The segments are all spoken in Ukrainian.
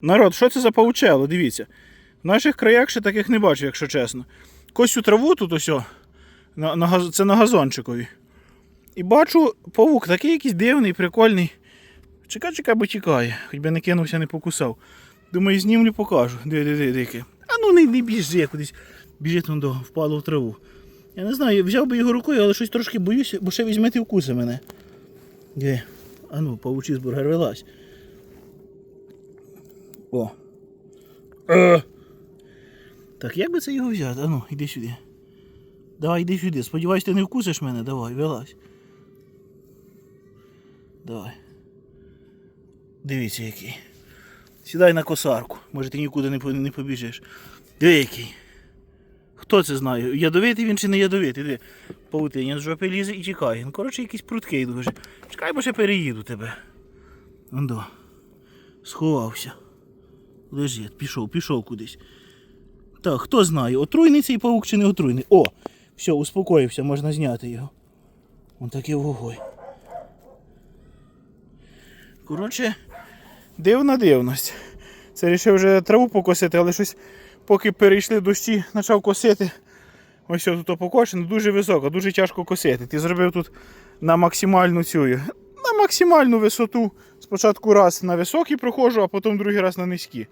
Народ, що це за паучело? Дивіться. В наших краях ще таких не бачу, якщо чесно. Косю траву тут ось, на, на, це на газончикові. І бачу, павук такий якийсь дивний, прикольний. Чекай, чекай, бо тікає, хоч би не кинувся, не покусав. Думаю, знімлю, покажу. Диви. А ну не, не біжи кудись. Біжить он до, впало в траву. Я не знаю, взяв би його рукою, але щось трошки боюся, бо ще візьмете вкуси мене. Диви. А ну, павучізбургер вилазь. О. Е. Так, як би це його взяти? Ану, іди сюди. Давай, іди сюди. Сподіваюсь, ти не вкусиш мене. Давай, вилазь. Давай. Дивіться який. Сідай на косарку. Може ти нікуди не, по- не побіжиш. Диви який. Хто це знає? Ядовитий він чи не ядовитий? Диви. Паутиня з жопи лізе і тікає. Ну, коротше, якийсь пруткий дуже. Чекай, бо ще переїду тебе. Ондо. Сховався. Лежить, пішов, пішов кудись. Так, хто знає, отруйний цей павук чи не отруйний? О! Все, успокоївся, можна зняти його. Вон такий вогой. Коротше, дивна дивність. Це вирішив вже траву покосити, але щось, поки перейшли дощі, почав косити. Ось тут покошено, дуже високо, дуже тяжко косити. Ти зробив тут на максимальну цю, на максимальну висоту. Спочатку раз на високі проходжу, а потім другий раз на низькі.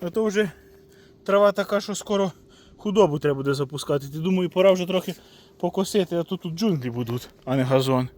А то вже трава така, що скоро худобу треба буде запускати. Ти думаю, пора вже трохи покосити, а то тут джунглі будуть, а не газон.